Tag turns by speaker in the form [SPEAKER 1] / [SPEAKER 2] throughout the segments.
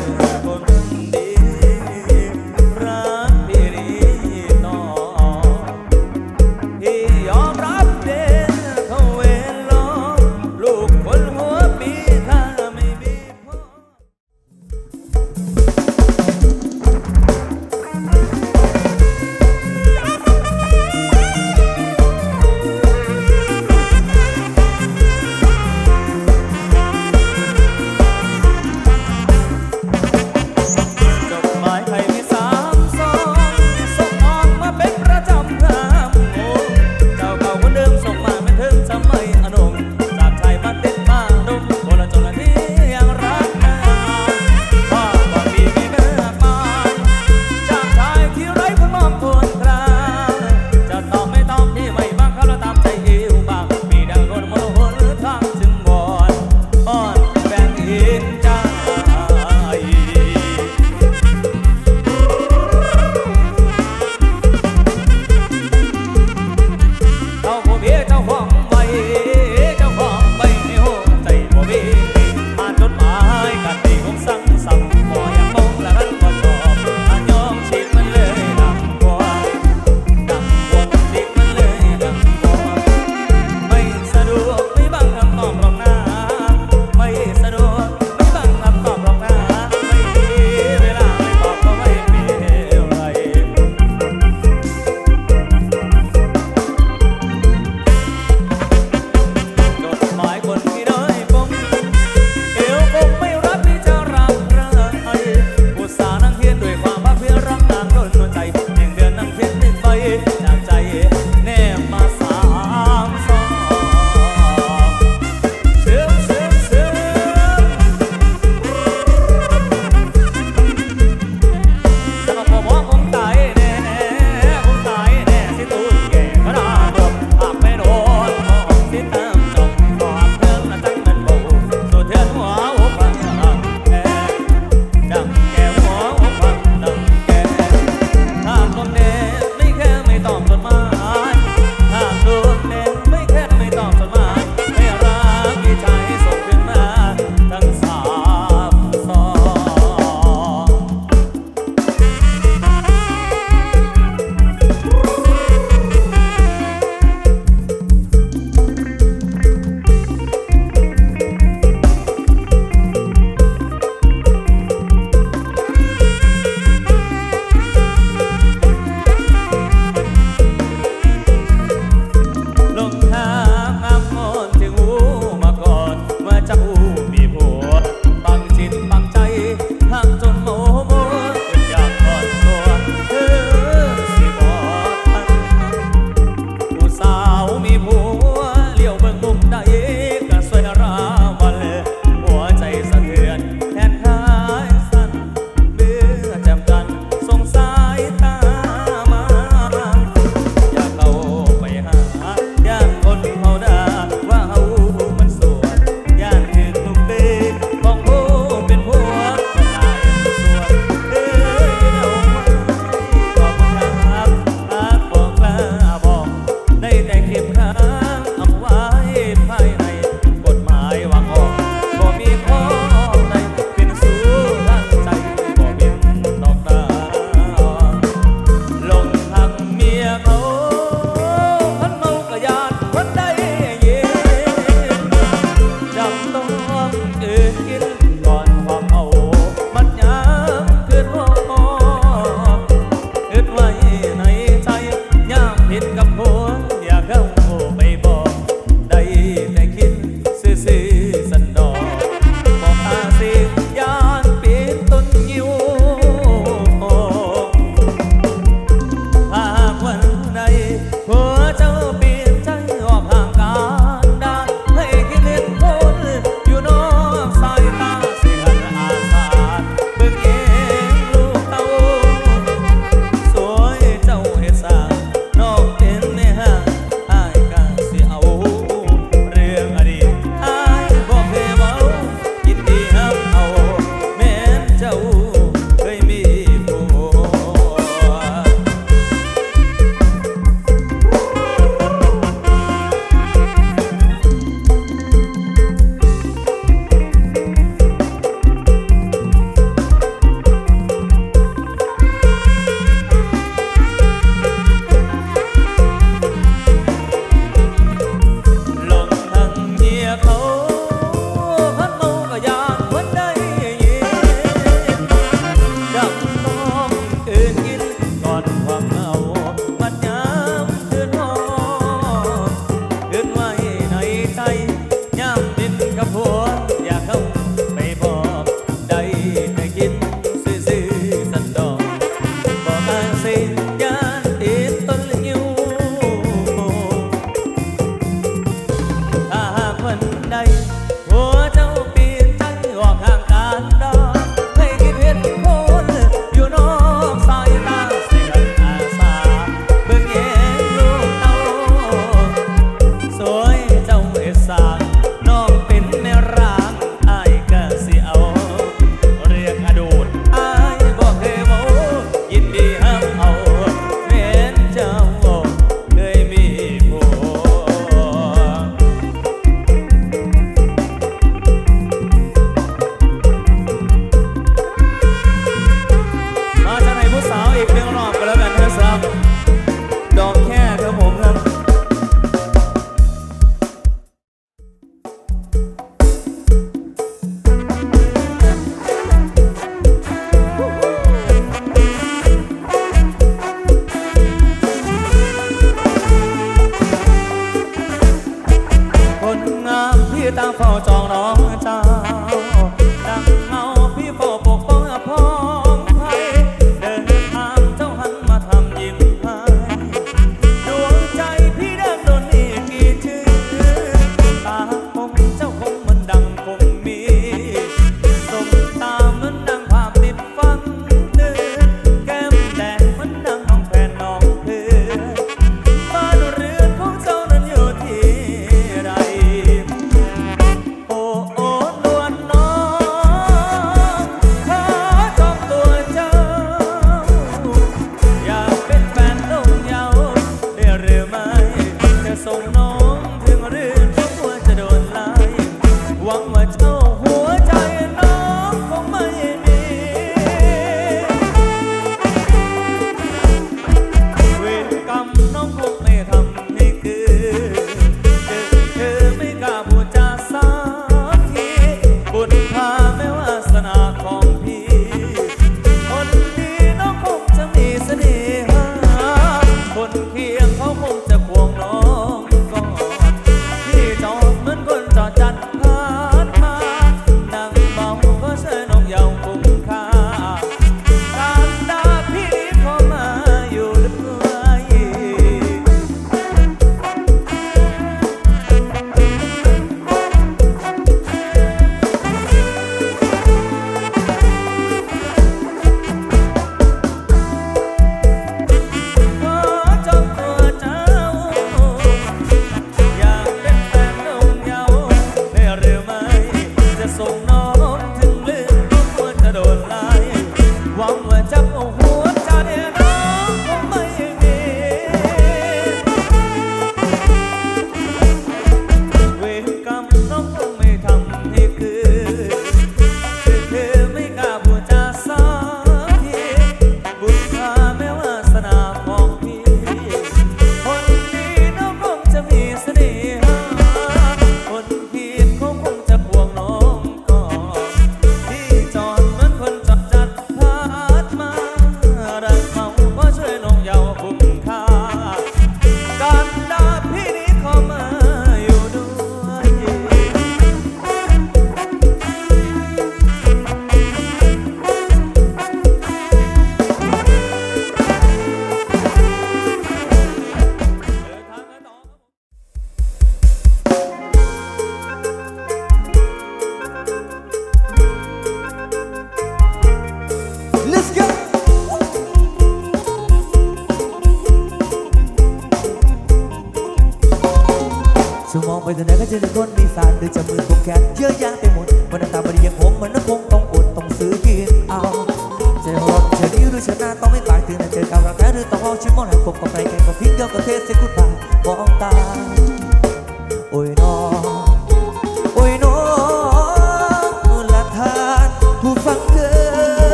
[SPEAKER 1] Vagabundei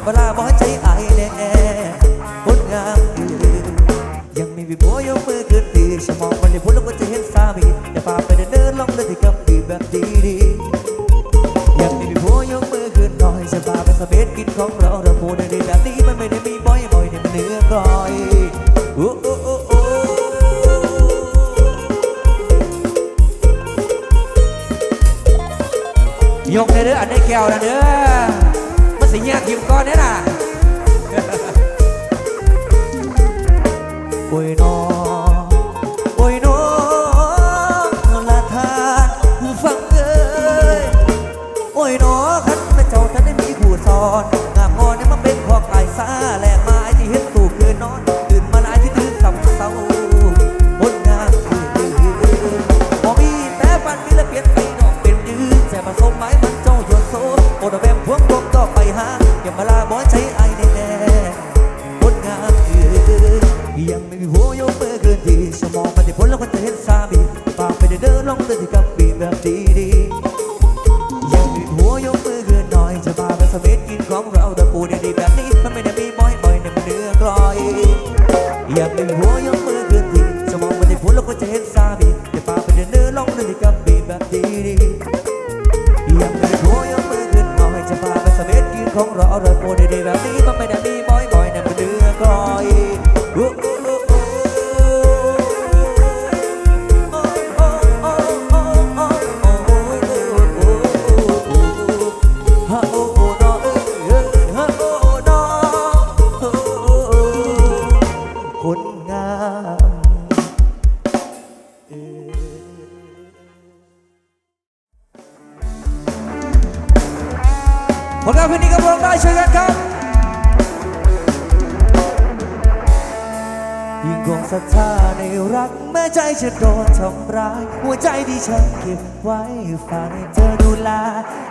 [SPEAKER 1] แต่เวลาบ่ใจ ฝากให้เธอดู
[SPEAKER 2] แล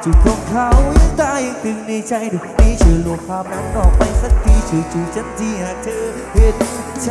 [SPEAKER 2] จุดของเขายังตายตึงในใจดูนี้ชื่อยลบภาพนั้นออกไปสักทีชื่อยจูฉันที่หากเธอเห็นใจ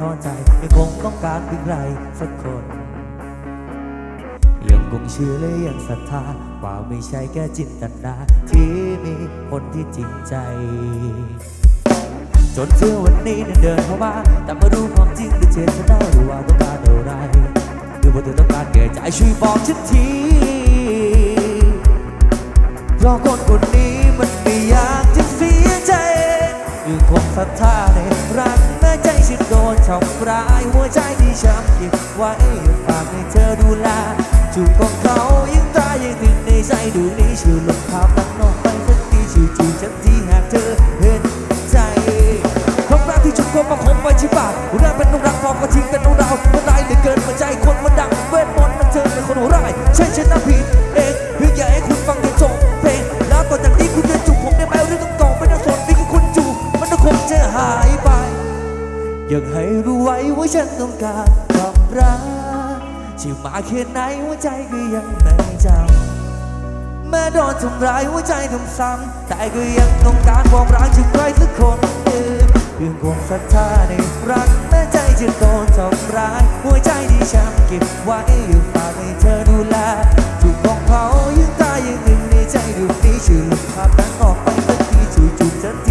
[SPEAKER 2] ท้อใจยังคงต้องการเพียงใครสักคน ยังคงเชื่อและยังศรัทธาว่าไม่ใช่แค่จินตนาที่มีคนที่จริงใจ จนเชื่อวันนี้นั้นเดินเข้ามาแต่มารู้ความจริงหรือเจตนาหรือว่าต้องการอะไรหรือว่าเธอต้องการแก่ใจช่วยบอกฉันทีเพราะคนคนนี้มันมี อยู่คงศรัทธาในรักแม้ใจฉันโดนทำร้ายหัวใจที่ช้ำเก็บไว้ฝากให้เธอดูแลจูบของเขายิ่งตายยิ่งติดในใจดูนี้ชื่อลมพับนั้นนอกไปสักทีชื่อจูบฉันที่หากเธอเห็น อาแค่ไหนหัวใจก็ยังไม่จำแม้โดนทำร้ายหัวใจทำซ้ำแต่ก็ยังต้องการบอกรักจากใครสักคนหนึ่งยังคงศรัทธาในรักแม้ใจจะโดนทำร้ายหัวใจที่ฉันเก็บไว้อยู่ฝากให้เธอดูแลถูกของเขายังตายยังหนึ่งในใจดวงนี้ชื่อภาพนั้นออกไปทันทีจู่จุด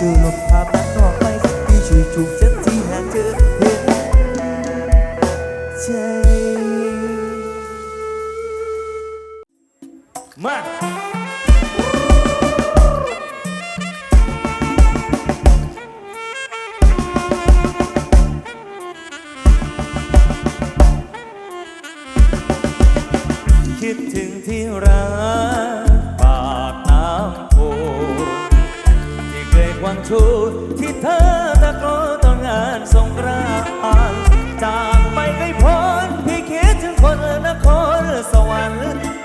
[SPEAKER 2] ดว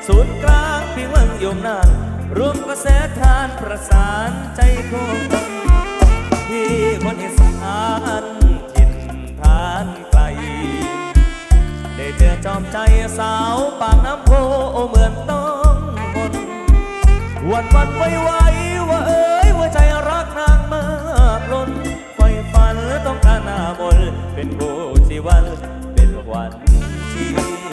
[SPEAKER 1] ศูนย์กลางพี่วังยมนานรวมกระแสทานประสานใจคู่กันพี่คนอีสานถิ่นทานไกล ได้เจอจอมใจสาวปากน้ำโพเหมือนต้องมนวันวันไว้ไว้ว่าเอ้ยว่าใจรักนางมากล้นไฟฝันต้องการหน้ามนเป็นผู้ชีวันเป็นวันที่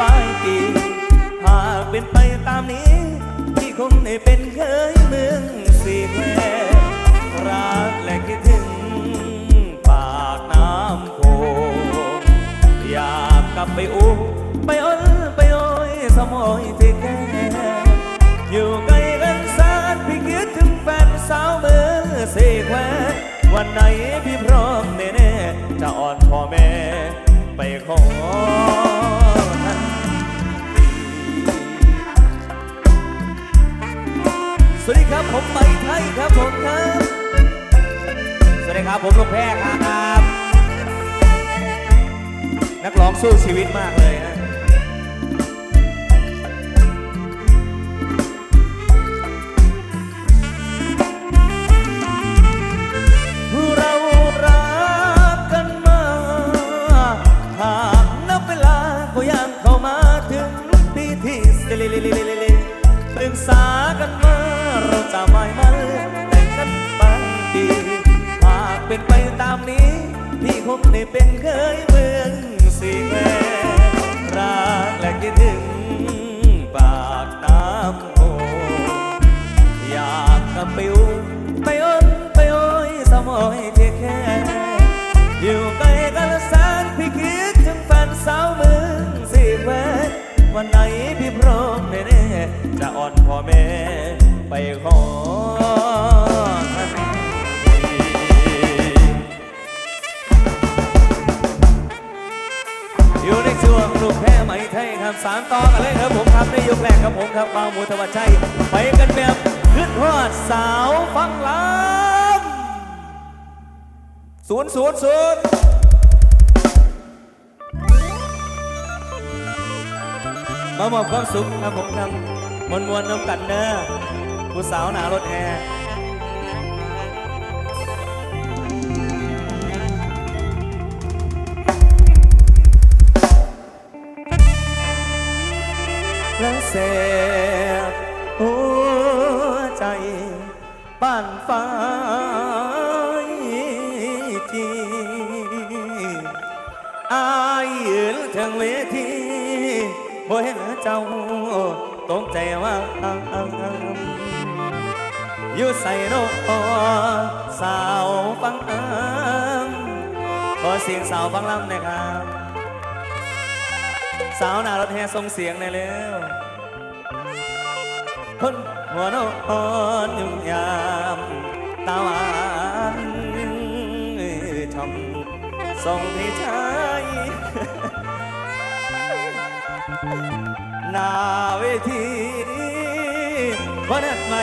[SPEAKER 1] ปลายปีหากเป็นไปตามนี้ ที่คงได้เป็นเคยเมืองสีแควรักและคิดถึง ปากน้ำโพอยากกลับไปอู้ไปอ้นไปโอ้ยสมอยที่แก่อยู่ใกล้กันแสนพี่คิดถึงแฟนสาวเมืองสีแคววันไหนพี่พร้อมแน่ๆจะอ่อนพ่อแม่ไปขอ วัสดีครับ ผมไปไทยครับผมครับ สวัสดีครับผมลูกแพรครับ นักร้องสู้ชีวิตมากเลยนะ เราจะไม่มันแต่งกันบางปีหากเป็นไปตามนี้ พี่คงได้เป็นเคยเมืองสีแควรักและคิดถึงปากน้ำโพอยากกลับไปอุ้มไปอ้นไปโอ้ยสมอยเทแค่ อยู่ใกล้กันละแสนพี่คิดถึงแฟนสาวเมืองสีแคววันไหนพี่พร้อมแน่ๆจะอ่อนพ่อแม่ ไปขอทันทีอยู่ในช่วงลูกแพ้ไหมไทยครับสามต่อกันเลยครับผมครับในยกแรกครับผมครับบางมูธวัชชัยไปกันแบบขึ้นฮอดสาวฟังลำศูนย์ศูนย์ศูนย์มามอบความสุขครับผมครับมวนมวนๆน้ำกันเนอะ ผู้สาวหนารถแอร์และเสบหัวใจบ้านฟ้าจีอายยืนถึงเวทีบ่เห็นเจ้าตกใจว่าอ อยู่ใส่นกสาวฟังอ้างขอเสียงสาวฟังลำนะครับ สาวนารถแห่ทรงเสียงในเร็วคนหัวนอนยุ่งยามตะวันทำทรงพี่ชายนาเวทีวันใหม่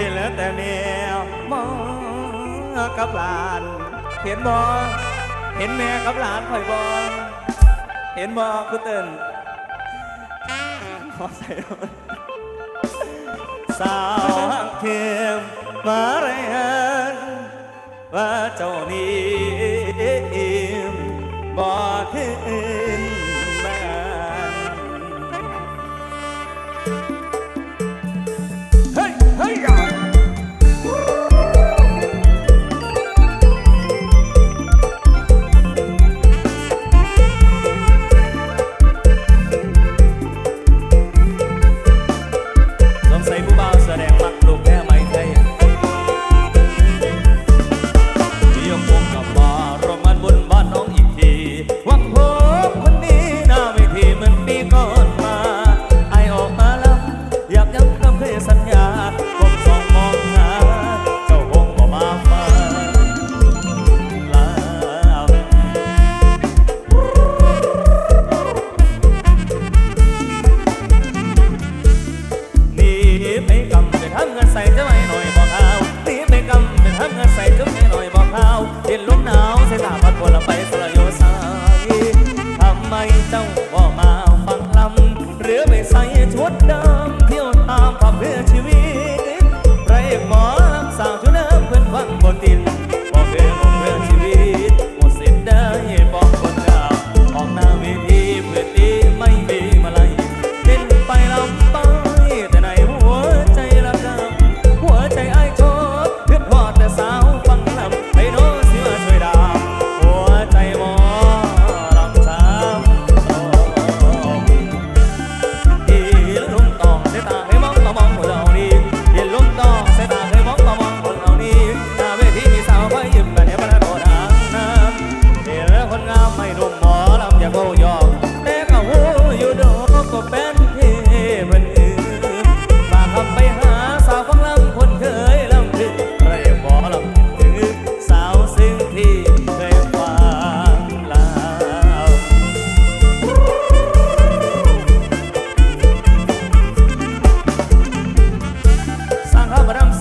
[SPEAKER 1] เหล้วแต่แนวมอกับหลาน เห็นบอเห็นแม่กับหลานคอยบอเห็นบอคุณเติ้นขอใส่สาวเทีมมาเรียนว่าเจ้านี้บ่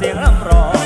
[SPEAKER 1] สียงร่ำรอง